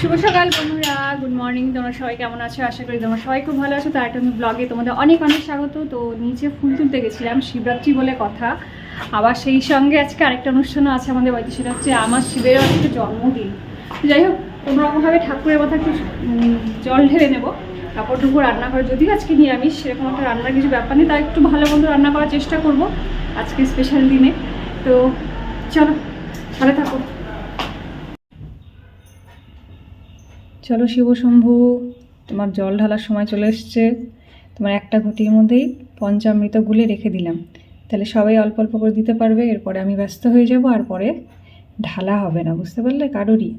শুভ সকাল বন্ধুরা। Good morning তোমরা সবাই কেমন আছো? আশা করি তোমরা সবাই খুব ভালো আছো। তো একটা ব্লগে তোমাদের অনেক অনেক স্বাগত। তো নিচে ফুল তুলতে গেছিলাম, শিবরাত্রি বলে কথা। আবার সেই সঙ্গে আজকে আরেকটা অনুষ্ঠানও আছে আমাদের বাড়িতে, সেটা হচ্ছে আমার শিবের আজকে জন্মদিন। তো যাই হোক কোনোরকমভাবে ঠাকুরের কথা একটু জল ঢেলে নেব। কাপড় টুকু রান্না করে যদিও আজকে নিরামিষ, সেরকম একটা রান্নার কিছু ব্যাপার নেই, তাই একটু ভালো মন্দ রান্না করার চেষ্টা করব আজকে স্পেশাল দিনে। তো চলো ভালো থাকো। চলো শিব শম্ভু, তোমার জল ঢালার সময় চলে এসছে। তোমার একটা ঘটির মধ্যেই পঞ্চামৃত গুলে রেখে দিলাম। তাহলে সবাই অল্প অল্প করে দিতে পারবে, এরপরে আমি ব্যস্ত হয়ে যাব, আর পরে ঢালা হবে না, বুঝতে পারলে? কারোরই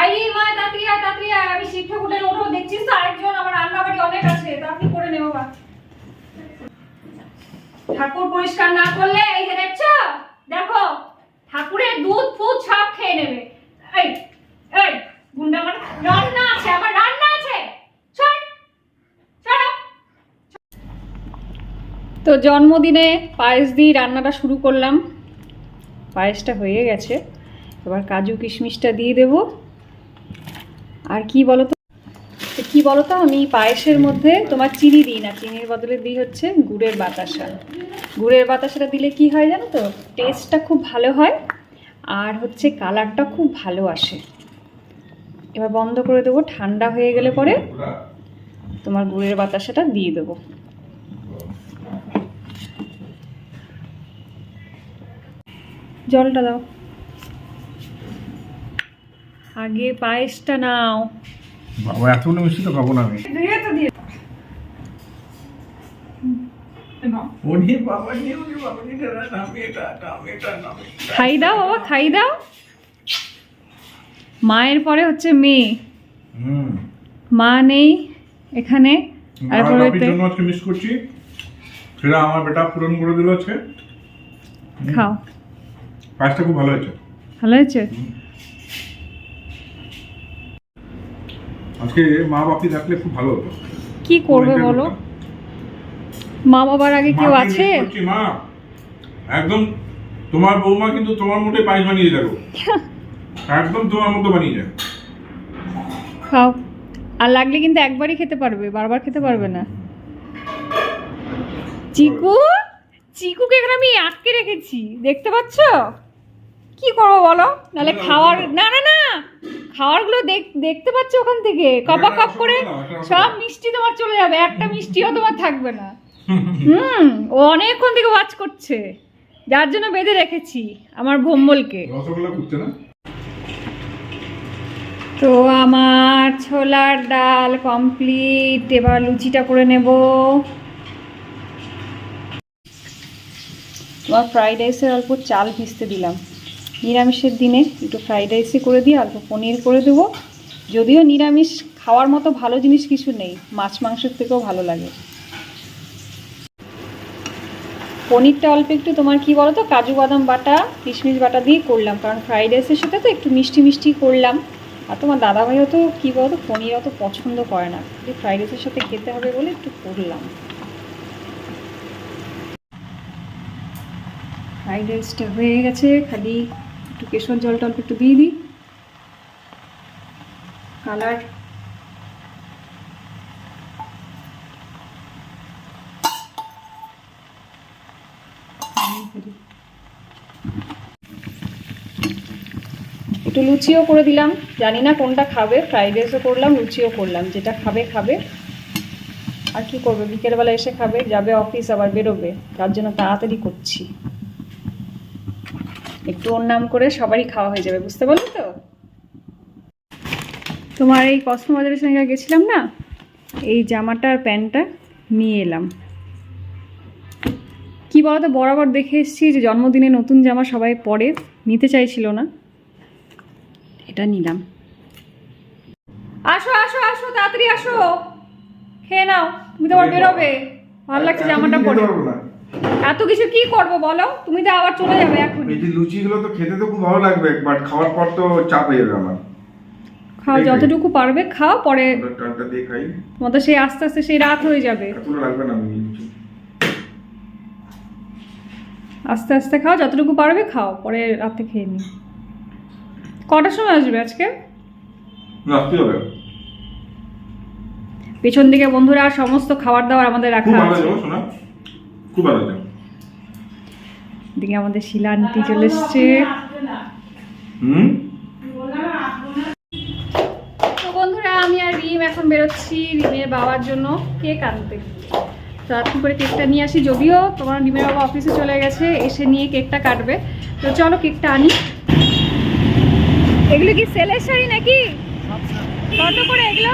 আইরি মা তাড়াতাড়ি আয় তাড়াতাড়ি আয় আমি শিব ঠাকুরের ওঠো দেখছিস তো আরেকজন আমার রান্নাবাড়ি অনেক আছে তাড়াতাড়ি করে নেব বা ঠাকুর পরিষ্কার না করলে, এই যে দেখছ? দেখো, ঠাকুরের দুধ ফুদ সব খেয়ে নেবে। এই এই, গুন্ডা আমার রান্না আছে আমার রান্না আছে। তো জন্মদিনে পায়েস দিয়ে রান্নাটা শুরু করলাম। পায়েসটা হয়ে গেছে। এবার কাজু কিশমিশটা দিয়ে দেবো। আর কি বলো তো তো? কি বলো তো আমি পায়েসের মধ্যে তোমার চিনি দিই না। চিনির বদলে দিই হচ্ছে গুড়ের বাতাসা। গুড়ের বাতাসাটা দিলে কি হয় জানো তো? টেস্টটা খুব ভালো হয় আর হচ্ছে কালারটা খুব ভালো আসে। এবার বন্ধ করে দেবো, ঠান্ডা হয়ে গেলে পরে তোমার গুড়ের বাতাসাটা দিয়ে দেবো। জলটা দাও। আগে পায়েসটা নাও। বাবা এতগুলো মিষ্টি তো খাব না আমি। খাই দাও বাবা খাই দাও। মায়ের পরে হচ্ছে মেয়ে। মা নেই এখানে। আর আমার পরেতে মিস করছি। সেটা আমার বেটা পূরণ করে দিল আছে খাও। পায়েসটা খুব ভালো হয়েছে। ভালো হয়েছে? আজকে মা বাপি থাকলে খুব ভালো হতো। কি করবে বলো? মা বাবার আগে কেউ আছে? মা একদম তোমার বৌমা কিন্তু তোমার মোটে পায়েস বানিয়ে যাব একদম তোমার মতো বানিয়ে যায় খাও। আর লাগলে কিন্তু একবারই খেতে পারবে বারবার খেতে পারবে না। চিকু? চিকুকে এখানে আমি আটকে রেখেছি দেখতে পাচ্ছ? কি করব বলো? নাহলে খাওয়ার না না না। খাওয়ারগুলো দেখ- দেখতে পাচ্ছ ওখান থেকে? কপা কপ করে সব মিষ্টি তোমার চলে যাবে একটা মিষ্টিও তোমার থাকবে না। হুম ও অনেকক্ষণ থেকে ওয়াচ করছে। যার জন্য বেঁধে রেখেছি আমার ভম্বলকে। তো আমার ছোলার ডাল কমপ্লিট এবার লুচিটা করে নেব। তোমার ফ্রাইড রাইসের অল্প চাল ভিজতে দিলাম। নিরামিষের দিনে একটু ফ্রাইড রাইসই করে দিয়ে অল্প পনির করে দেবো। যদিও নিরামিষ খাওয়ার মতো ভালো জিনিস কিছু নেই, মাছ মাংসের থেকেও ভালো লাগে। পনিরটা অল্প একটু তোমার কি বলো তো কাজু বাদাম বাটা, কিশমিশ বাটা দিয়ে করলাম। কারণ ফ্রাইড রাইসের সাথে তো একটু মিষ্টি মিষ্টি করলাম। আর তোমার দাদাভাইও তো কী বলতো, পনির অত পছন্দ করে না। যে ফ্রাইড রাইসের সাথে খেতে হবে বলে একটু করলাম। ফ্রাইড রাইসটা হয়ে গেছে, খালি একটু কেশর জলটা অল্প একটু দিয়ে দিই। কালার একটু লুচিও করে দিলাম। জানি না কোনটা খাবে ফ্রাইড রাইসও করলাম, লুচিও করলাম। যেটা খাবে খাবে। আর কি করবে? বিকেলবেলা এসে খাবে, যাবে অফিস আবার বেরোবে। তার জন্য তাড়াতাড়ি করছি। একটু ওর নাম করে সবারই খাওয়া হয়ে যাবে বুঝতে পারলে তো? তোমার এই কসমো বাজারের সঙ্গে গেছিলাম না? এই জামাটা আর প্যান্টটা নিয়ে এলাম। কি বলতো বরাবর দেখে এসেছি যে জন্মদিনে নতুন জামা সবাই পরে নিতে চাইছিল না। এটা নিলাম। আসো আসো আসো তাড়াতাড়ি আসো। খেয়ে নাও তুমি তো আবার বেরোবে। ভালো লাগছে জামাটা পরে। এত কিছু কি করব বলো? তুমি তো আবার চলে যাবে এখন এই যে লুচিগুলো তো খেতে তো খুব ভালো লাগবে বাট খাওয়ার পর তো চাপ হয়ে যাবে আমার। খাও যতটুকু পারবে খাও পরে টানটা দিয়ে খাই। মতো সেই আস্তে আস্তে সেই রাত হয়ে যাবে। এতটা লাগবে না আমি আস্তে আস্তে খাও যতটুকু পারবে খাও পরে রাতে খেয়ে নি কটার সময় আসবে আজকে? রাখতে হবে। পেছন দিকে বন্ধুরা সমস্ত খাবার দাবার আমাদের রাখা আছে। খুব ভালো যাব দিকে আমাদের শিলা আন্টি চলে এসছে। হুম? তো বন্ধুরা আমি আর রিম এখন বেরোচ্ছি রিমের বাবার জন্য কেক আনতে। তো রাত্রি করে কেকটা নিয়ে আসি। যদিও তোমার রিমের বাবা অফিসে চলে গেছে এসে নিয়ে কেকটা কাটবে। তো চলো কেকটা আনি। এগুলো কি সেলের শাড়ি নাকি? কত করে এগুলো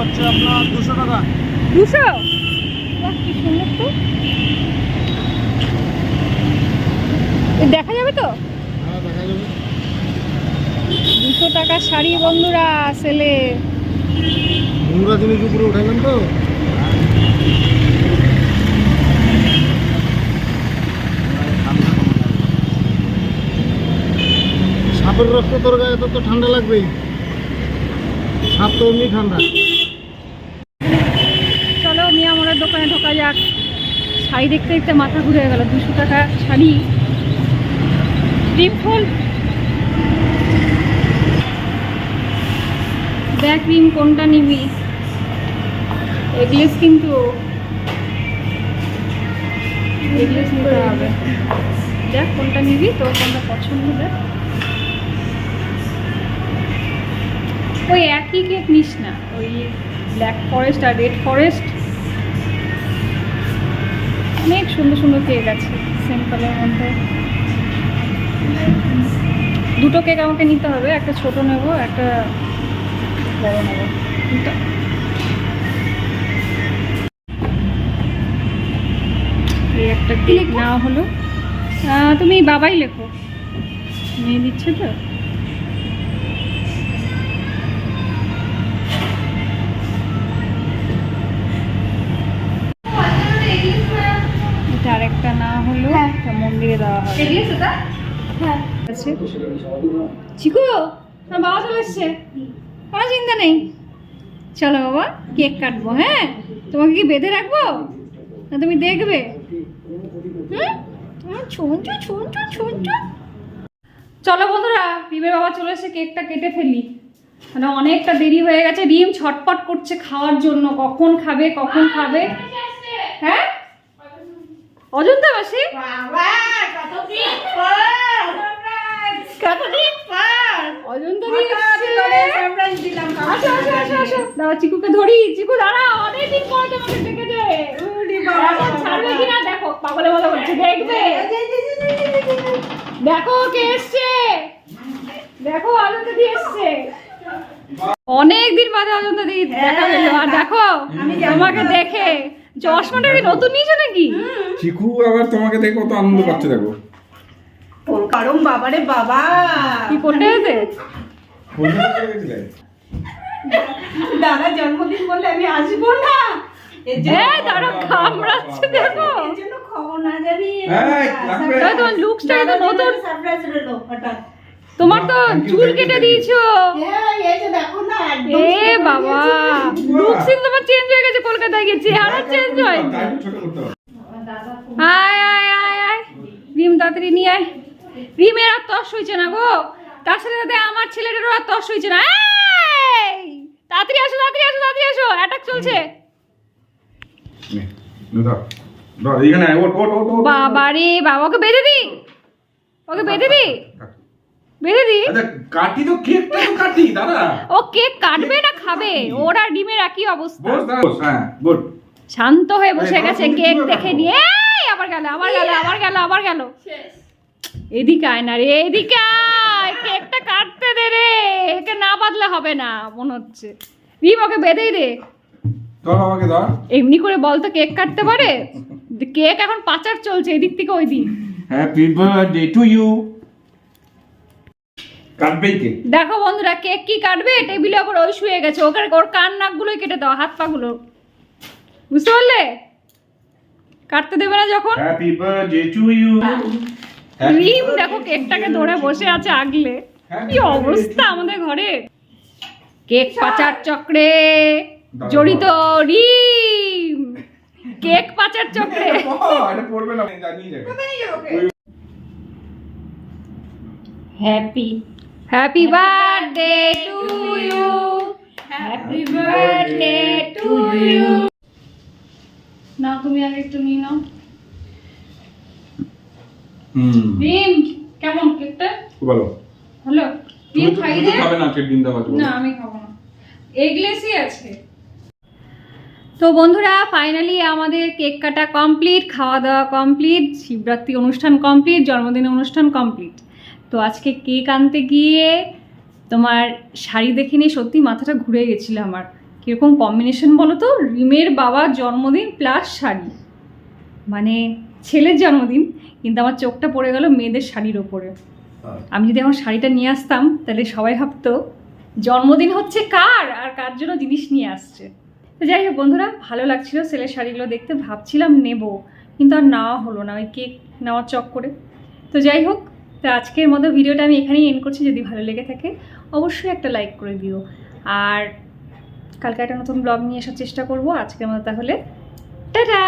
হচ্ছে আপনার দুশো টাকা। দুশো? সুন্দর তো দেখা যাবে তো? হ্যাঁ দুশো টাকার শাড়ি বন্ধুরা সেলে নোংরা জিনিস উপরে উঠালেন তো? সাপের রক্ত তোর গায়ে তো ঠান্ডা লাগবেই। সাপ তো এমনি ঠান্ডা। শাড়ি দেখতে দেখতে মাথা ঘুরে গেল। দুশো টাকা শাড়ি। ক্রিম ব্যাক ক্রিম কোনটা নিবি। এগলেস কিন্তু। নিতে হবে। দেখ কোনটা নিবি, তোর কোনটা পছন্দ দেখ। ওই একই কেক নিস না, ওই ব্ল্যাক ফরেস্ট আর রেড ফরেস্ট অনেক সুন্দর সুন্দর কেক আছে সিম্পলের মধ্যে। দুটো কেক আমাকে নিতে হবে একটা ছোট নেব একটা বড় নেব। একটা কেক নেওয়া হলো তুমি বাবাই লেখো। নিয়ে দিচ্ছে তো? মন্দিরে দেওয়া হবে আছে। চিকু আমার বাবা চলে এসছে? কোনো চিন্তা নেই। চলো বাবা কেক কাটবো হ্যাঁ? তোমাকে কি বেঁধে রাখব? না তুমি দেখবে? হুম? তোমার চলো বন্ধুরা রিমের বাবা চলে এসে কেকটা কেটে ফেলি। মানে অনেকটা দেরি হয়ে গেছে রিম ছটপট করছে খাওয়ার জন্য। কখন খাবে কখন খাবে? হ্যাঁ? অযোধ্যা বাসী চিকুকে ধরি। চিকু দাঁড়া অনেকদিন পর তোমাকে ডেকেছে ছাড়বে কিনা? দেখো পাগলের মতো করছে দেখবে। দেখো কে এসছে? দেখো অজন্তা দিয়ে এসছে। অনেক দিন বাদে অজন্তা দিয়ে দেখা পেল আর দেখো তোমাকে দেখে। চশমাটা কি নতুন নিয়েছো নাকি? চিকু আবার তোমাকে দেখে কত আনন্দ পাচ্ছে দেখো। কারণ? বাবারে বাবা। কি করতে যেতে দাদা জন্মদিন বললে আমি আসব না। কামড়াচ্ছে দেখো। এর খবর না জানি এই, লাগবে। তাই তোমার লুকসটা নতুন। সারপ্রাইজ রইল হঠাৎ। তোমার তো চুল কেটে দিয়েছ। হ্যাঁ এ বাবা তোমার চেঞ্জ হয়ে গেছে কলকাতায় গিয়ে চেহারা চেঞ্জ হয়। আয় আয় আয় আয়। রিম তাড়াতাড়ি নিয়ে আয়। রিমের আর তস হয়েছে না গো। তার সাথে সাথে আমার ছেলেটারও আর তস হয়েছে না। এই! তাড়াতাড়ি আসো তাড়াতাড়ি আসো তাড়াতাড়ি আসো। অ্যাটাক চলছে। বাবা রে বাবা ওকে বেঁধে দি। ওকে বেঁধে দি। বেঁধে দি। আচ্ছা, কাটি তো কেকটা তো কাটি দাদা। ও কেক কাটবে না খাবে? ওর আর ডিমের একই অবস্থা। হ্যাঁ গুড। শান্ত হয়ে বসে গেছে কেক দেখে নিয়ে। এই, আবার গেল আবার গেল আবার গেল আবার গেল। এদিকে আয় না রে এদিকে আয়। কেকটা কাটতে দে রে। একে না বাদলে হবে না মনে হচ্ছে। রিম ওকে বেঁধেই দাও। এমনি করে বল তো কেক কাটতে পারে? কেক এখন পাচার চলছে এদিক থেকে ওই দিক হ্যাপি বার্থডে টু ইউ কাটবেই কে? দেখো বন্ধুরা কেক কি কাটবে? টেবিলে ওপর ওই শুয়ে গেছে। ওকে ওর কান নাকগুলোই কেটে দাও হাত পাগুলো বুঝতে পারলে? কাটতে দেবে না যখন? Happy birthday to you Rim দেখো কেকটাকে ধরে বসে আছে আগলে। কি অবস্থা আমাদের ঘরে? কেক পাচার চক্রে জড়িত রিম। কেক পাচার চক্রে। এটা পড়বে না জানিয়ে যাবে। Happy happy birthday to you happy birthday to you নাও তুমি আগে একটু নিয়ে নাও। হুম। রিম কেমন কেকটা খুব ভালো। হ্যালো তুমি রিম খাই দে। খাবে না আজকের দিন দেওয়া না আমি খাব না। এগলেসই আছে। তো বন্ধুরা ফাইনালি আমাদের কেক কাটা কমপ্লিট খাওয়া দাওয়া কমপ্লিট শিবরাত্রি অনুষ্ঠান কমপ্লিট জন্মদিনের অনুষ্ঠান কমপ্লিট তো আজকে কেক আনতে গিয়ে তোমার শাড়ি দেখে নিয়ে সত্যি মাথাটা ঘুরে গেছিল আমার। কীরকম কম্বিনেশন বলো তো রিমের বাবার জন্মদিন প্লাস শাড়ি। মানে ছেলের জন্মদিন কিন্তু আমার চোখটা পড়ে গেল মেয়েদের শাড়ির ওপরে। আমি যদি এখন শাড়িটা নিয়ে আসতাম তাহলে সবাই ভাবতো জন্মদিন হচ্ছে কার? আর কার জন্য জিনিস নিয়ে আসছে? তো যাই হোক বন্ধুরা ভালো লাগছিল ছেলের শাড়িগুলো দেখতে ভাবছিলাম নেব কিন্তু আর নেওয়া হলো না ওই কেক নেওয়ার চক করে। তো যাই হোক তো আজকের মতো ভিডিওটা আমি এখানেই এন্ড করছি, যদি ভালো লেগে থাকে, অবশ্যই একটা লাইক করে দিও। আর কালকে একটা নতুন ব্লগ নিয়ে আসার চেষ্টা করব। আজকের মতো তাহলে, টাটা!